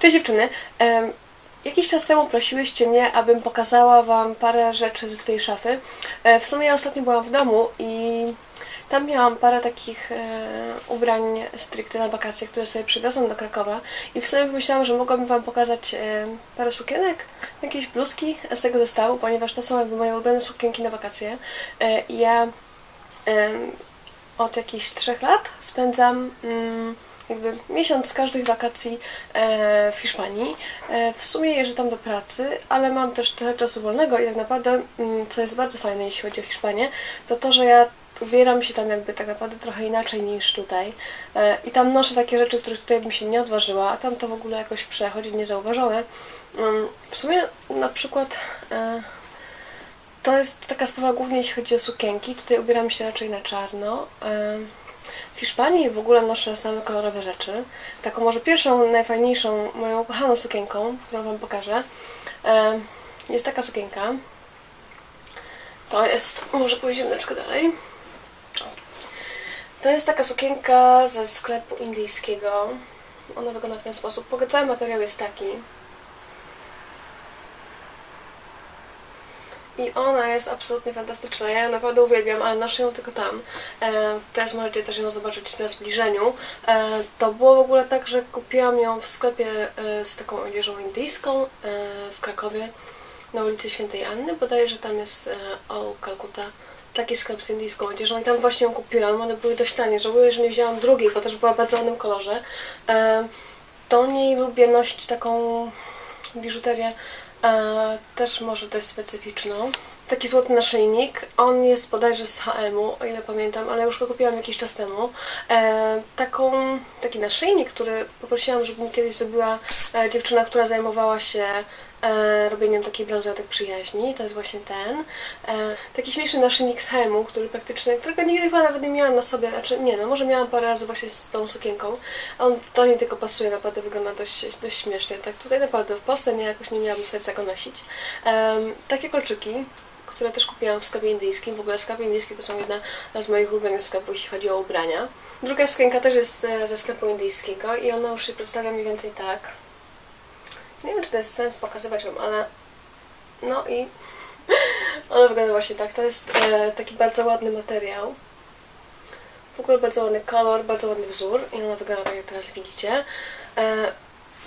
Cześć dziewczyny. Jakiś czas temu prosiłyście mnie, abym pokazała Wam parę rzeczy z tej szafy. E, W sumie ja ostatnio byłam w domu i tam miałam parę takich e, ubrań stricte na wakacje, które sobie przywiozłam do Krakowa. I w sumie pomyślałam, że mogłabym Wam pokazać e, parę sukienek, jakieś bluzki z tego zestawu, ponieważ to są jakby moje ulubione sukienki na wakacje. E, ja od jakichś trzech lat spędzam mm, jakby miesiąc z każdych wakacji e, w Hiszpanii. E, w sumie jeżdżę tam do pracy, ale mam też trochę czasu wolnego i tak naprawdę, mm, co jest bardzo fajne, jeśli chodzi o Hiszpanię, to to, że ja ubieram się tam jakby tak naprawdę trochę inaczej niż tutaj. E, I tam noszę takie rzeczy, których tutaj bym się nie odważyła, a tam to w ogóle jakoś przechodzi niezauważone. Mm, W sumie na przykład to jest taka sprawa głównie jeśli chodzi o sukienki. Tutaj ubieram się raczej na czarno. W Hiszpanii w ogóle noszę same kolorowe rzeczy. Taką może pierwszą, najfajniejszą, moją ukochaną sukienką, którą Wam pokażę, jest taka sukienka. To jest, może pójdziemy troszkę dalej. To jest taka sukienka ze sklepu indyjskiego. Ona wygląda w ten sposób. Cały materiał jest taki. I ona jest absolutnie fantastyczna. Ja ją naprawdę uwielbiam, ale noszę ją tylko tam. E, teraz możecie też ją zobaczyć na zbliżeniu. E, to było w ogóle tak, że kupiłam ją w sklepie e, z taką odzieżą indyjską e, w Krakowie na ulicy Świętej Anny. Bodajże tam jest e, o Kalkuta taki sklep z indyjską odzieżą i tam właśnie ją kupiłam. One były dość tanie. Żałuję, że nie wzięłam drugiej, bo też była w bardzo ładnym kolorze. E, do niej lubię nosić taką biżuterię e, też może dość specyficzną. Taki złoty naszyjnik. On jest bodajże z HM-u, o ile pamiętam, ale już go kupiłam jakiś czas temu. E, taką, taki naszyjnik, który poprosiłam, żeby mi kiedyś zrobiła e, dziewczyna, która zajmowała się e, robieniem takich brązowatek przyjaźni. To jest właśnie ten. E, taki śmieszny naszyjnik z HM-u, który praktycznie, którego nigdy chyba nawet nie miałam na sobie. Znaczy nie, no może miałam parę razy właśnie z tą sukienką. On to nie tylko pasuje, naprawdę wygląda dość, dość śmiesznie. Tak tutaj naprawdę w Polsce nie, jakoś nie miałam serca go nosić. Em, takie kolczyki, które też kupiłam w sklepie indyjskim. W ogóle sklepy indyjskie to są jedna z moich ulubionych sklepów, jeśli chodzi o ubrania. Druga sukienka też jest e, ze sklepu indyjskiego i ona już się przedstawia mniej więcej tak. Nie wiem, czy to jest sens pokazywać Wam, ale no i ona wygląda właśnie tak. To jest e, taki bardzo ładny materiał. W ogóle bardzo ładny kolor, bardzo ładny wzór i ona wygląda tak, jak teraz widzicie. E,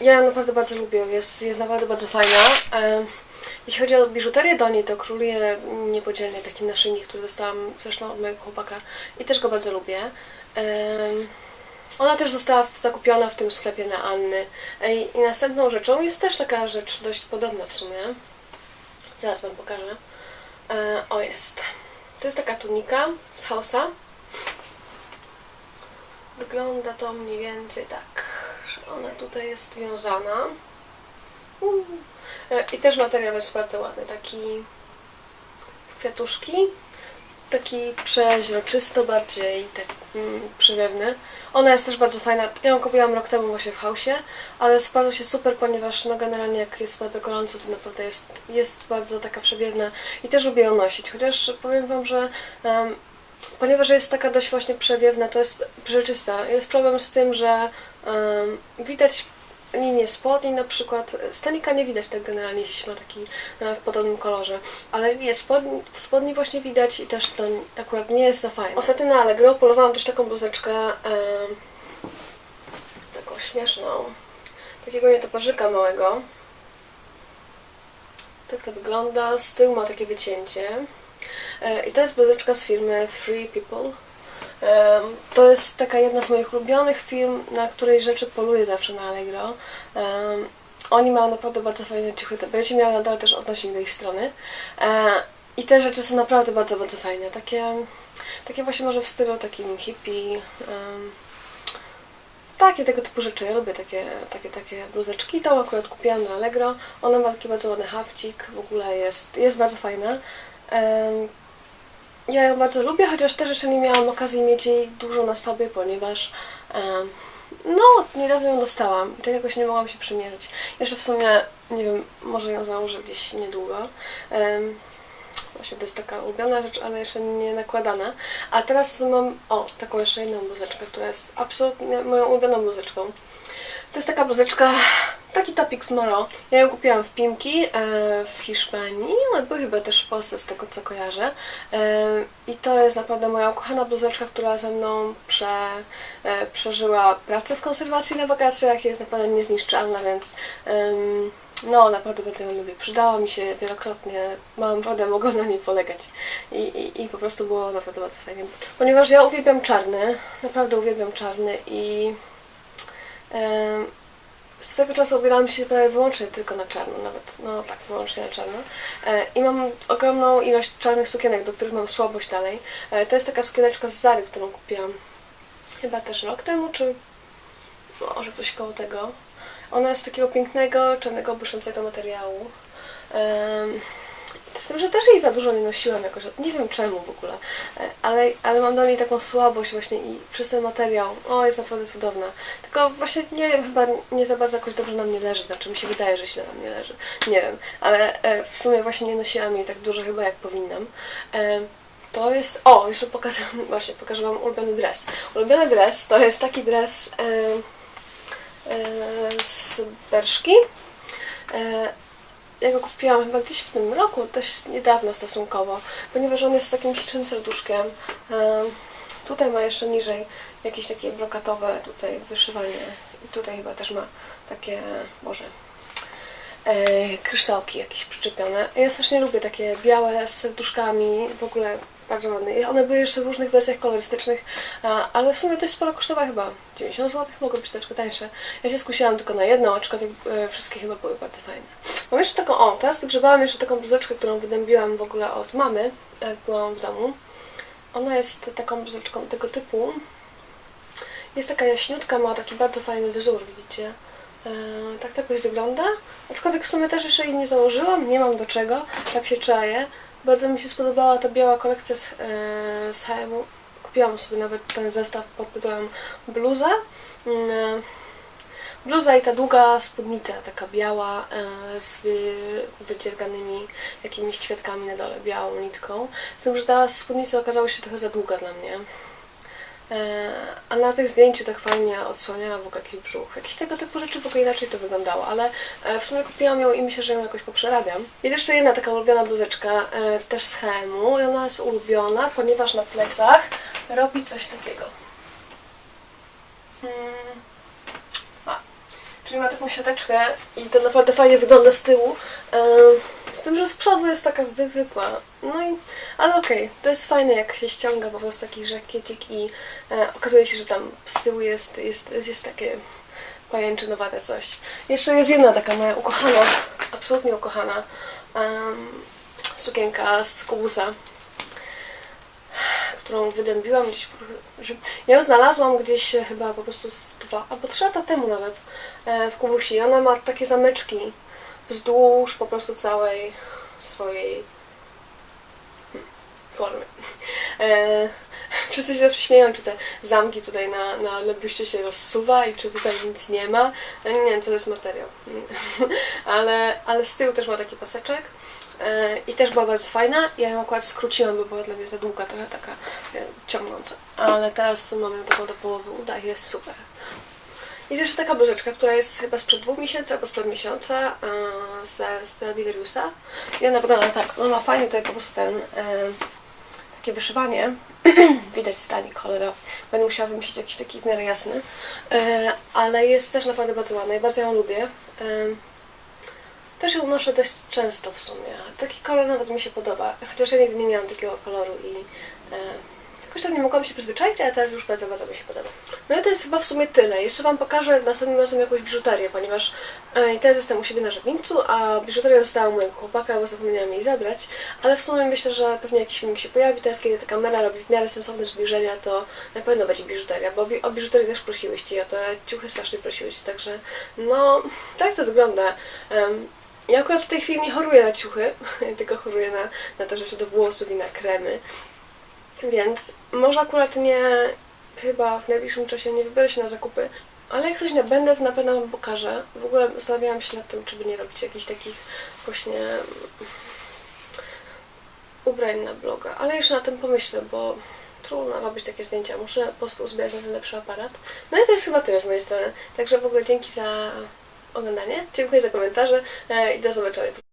ja ją naprawdę bardzo lubię, jest, jest naprawdę bardzo fajna. E, jeśli chodzi o biżuterię do niej, to króluje niepodzielnie taki naszyjnik, który dostałam zresztą od mojego chłopaka i też go bardzo lubię. Em, ona też została zakupiona w tym sklepie na Anny. I następną rzeczą jest też taka rzecz dość podobna w sumie. Zaraz Wam pokażę. E, o, jest. To jest taka tunika z Hausa. Wygląda to mniej więcej tak, że ona tutaj jest wiązana. E, I też materiał jest bardzo ładny, taki kwiatuszki, taki przeźroczysto bardziej tak, mm, przywiewny. Ona jest też bardzo fajna. Ja ją kupiłam rok temu właśnie w Hausie, ale sprawdza się super, ponieważ no generalnie jak jest bardzo gorąco, to naprawdę jest, jest bardzo taka przewiewna i też lubię ją nosić. Chociaż powiem Wam, że em, ponieważ jest taka dość właśnie przewiewna, to jest przejrzysta. Jest problem z tym, że em, widać linię spodni na przykład. Stanika nie widać tak generalnie, jeśli ma taki e, w podobnym kolorze. Ale linię spodni, w spodni właśnie widać i też to akurat nie jest za fajne. Ostatnio na Allegro polowałam też taką bluzeczkę em, taką śmieszną. Takiego nietoperzyka małego. Tak to wygląda. Z tyłu ma takie wycięcie. E, I to jest bluzeczka z firmy Free People. To jest taka jedna z moich ulubionych firm, na której rzeczy poluję zawsze na Allegro. Oni mają naprawdę bardzo fajne ciuchy, będziecie miały nadal też odnośnik do ich strony. E, I te rzeczy są naprawdę bardzo, bardzo fajne. Takie, takie właśnie może w stylu takim hippie. takie tego typu rzeczy. Ja lubię takie, takie, takie bluzeczki. Tą akurat kupiłam na Allegro. Ona ma taki bardzo ładny hafcik. W ogóle jest, jest bardzo fajna. Ja ją bardzo lubię, chociaż też jeszcze nie miałam okazji mieć jej dużo na sobie, ponieważ no, niedawno ją dostałam i tak jakoś nie mogłam się przymierzyć. Jeszcze w sumie, nie wiem, może ją założę gdzieś niedługo. Właśnie to jest taka ulubiona rzecz, ale jeszcze nie nakładana. A teraz mam, o, taką jeszcze jedną bluzeczkę, która jest absolutnie moją ulubioną bluzeczką. To jest taka bluzeczka, taki topik z Moro. Ja ją kupiłam w Pimki e, w Hiszpanii, ale były chyba też w Polsce z tego co kojarzę. E, I to jest naprawdę moja ukochana bluzeczka, która ze mną prze, e, przeżyła pracę w konserwacji na wakacjach. Jest naprawdę niezniszczalna, więc no naprawdę bardzo ją lubię. Przydała mi się wielokrotnie. Mam wodę, mogę na niej polegać. I, i, I po prostu było naprawdę bardzo fajnie. Ponieważ ja uwielbiam czarny, naprawdę uwielbiam czarny i swego czasu ubierałam się prawie wyłącznie tylko na czarno, nawet, no tak, wyłącznie na czarno. E, I mam ogromną ilość czarnych sukienek, do których mam słabość dalej. E, to jest taka sukieneczka z Zary, którą kupiłam chyba też rok temu, czy może coś koło tego. Ona jest z takiego pięknego, czarnego, błyszczącego materiału. Em, z tym, że też jej za dużo nie nosiłam jakoś, nie wiem czemu w ogóle, E, ale, ale mam do niej taką słabość właśnie i przez ten materiał, o jest naprawdę cudowna. Tylko właśnie nie chyba nie za bardzo jakoś dobrze na mnie leży, znaczy mi się wydaje, że źle na mnie leży, nie wiem, ale e, w sumie właśnie nie nosiłam jej tak dużo chyba jak powinnam. E, to jest, o jeszcze pokażę, właśnie pokażę Wam ulubiony dres. Ulubiony dres to jest taki dres z Berszki. E, ja go kupiłam chyba gdzieś w tym roku, też niedawno stosunkowo, ponieważ on jest z takim ślicznym serduszkiem. Em, Tutaj ma jeszcze niżej jakieś takie brokatowe tutaj wyszywanie i tutaj chyba też ma takie, może e, kryształki jakieś przyczepione. Ja strasznie lubię takie białe z serduszkami, w ogóle bardzo ładne. One były jeszcze w różnych wersjach kolorystycznych, a, ale w sumie dość sporo kosztowały chyba 90 zł, mogły być troszkę tańsze. Ja się skusiłam tylko na jedną, aczkolwiek e, wszystkie chyba były bardzo fajne. Mam jeszcze taką, o, teraz wygrzebałam jeszcze taką bluzeczkę, którą wydębiłam w ogóle od mamy, jak byłam w domu. Ona jest taką bluzeczką tego typu. Jest taka jaśniutka, ma taki bardzo fajny wyzór, widzicie? E, tak to jakoś wygląda. Aczkolwiek w sumie też jeszcze jej nie założyłam, nie mam do czego, tak się czaję. Bardzo mi się spodobała ta biała kolekcja z, e, z H&M-u. Kupiłam sobie nawet ten zestaw pod tytułem bluza. E, Bluza i ta długa spódnica, taka biała, e, z wy, wydzierganymi jakimiś kwiatkami na dole, białą nitką. Z tym, że ta spódnica okazała się trochę za długa dla mnie. E, A na tych zdjęciu tak fajnie odsłaniała w ogóle jakiś brzuch. Jakieś tego typu rzeczy w ogóle inaczej to wyglądało, ale e, w sumie kupiłam ją i myślę, że ją jakoś poprzerabiam. Jest jeszcze jedna taka ulubiona bluzeczka, e, też z H&M-u i ona jest ulubiona, ponieważ na plecach robi coś takiego. Hmm. Czyli ma taką siateczkę i to naprawdę fajnie wygląda z tyłu. E, Z tym, że z przodu jest taka zwykła. No i, ale okej, to jest fajne jak się ściąga po prostu taki żakiecik i e, okazuje się, że tam z tyłu jest, jest, jest takie pajęczynowate coś. Jeszcze jest jedna taka moja ukochana, absolutnie ukochana em, sukienka z Kubusa, którą wydębiłam gdzieś. że- ją znalazłam gdzieś e, chyba po prostu z dwa albo trzy lata temu nawet e, w Kubusi. Ona ma takie zamyczki wzdłuż po prostu całej swojej hmm, formy. E, wszyscy się zawsze śmieją, czy te zamki tutaj na, na lebiuście się rozsuwa i czy tutaj nic nie ma. E, nie to jest materiał. ale, ale z tyłu też ma taki paseczek. E, I też była bardzo fajna. Ja ją akurat skróciłam, bo była dla mnie za długa, trochę taka e, ciągnąca. Ale teraz mam ją taką do połowy uda i jest super. Jest jeszcze taka bluzeczka, która jest chyba sprzed dwóch miesięcy albo sprzed miesiąca ze Stradivariusa. I ona wygląda tak. Ona ma fajnie tutaj po prostu ten takie wyszywanie. Widać stali kolora. Będę musiała wymyślić jakiś taki w miarę jasny. E, ale jest też naprawdę bardzo ładna i bardzo ją lubię. E, też ją noszę dość często w sumie. Taki kolor nawet mi się podoba. Chociaż ja nigdy nie miałam takiego koloru i e, jakoś tak nie mogłam się przyzwyczaić, ale teraz już bardzo, bardzo mi się podoba. No i to jest chyba w sumie tyle. Jeszcze Wam pokażę następnym razem jakąś biżuterię, ponieważ e, teraz jestem u siebie na żywieńcu, a biżuteria została u mojego chłopaka, bo zapomniałam jej zabrać. Ale w sumie myślę, że pewnie jakiś filmik się pojawi. Teraz, kiedy ta kamera robi w miarę sensowne zbliżenia, to na pewno będzie biżuteria, bo o biżuterię też prosiłyście, ja to ciuchy strasznie prosiłyście, także no, tak to wygląda. Em, ja akurat w tej chwili nie choruję na ciuchy, tylko choruję na, na te rzeczy do włosów i na kremy. Więc może akurat nie, chyba w najbliższym czasie nie wybiorę się na zakupy, ale jak coś nabędę, to na pewno Wam pokażę. W ogóle zastanawiałam się nad tym, czy by nie robić jakichś takich właśnie ubrań na bloga, ale jeszcze na tym pomyślę, bo trudno robić takie zdjęcia. Muszę po prostu uzbierać na ten lepszy aparat. No i to jest chyba tyle z mojej strony. Także w ogóle dzięki za oglądanie. Dziękuję za komentarze e, i do zobaczenia.